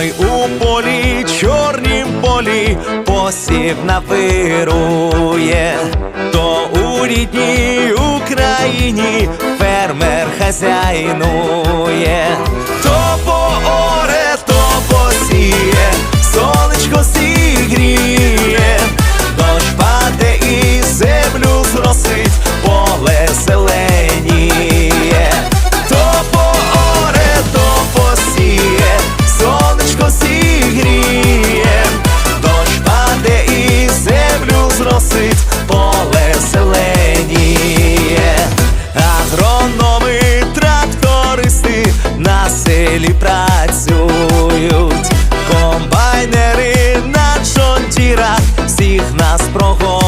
Ой, у полі, чорнім полі, посів навирує, то у рідній Україні фермер хазяйнує, на селі працюють, комбайнери на джонтірах всіх нас прогонять.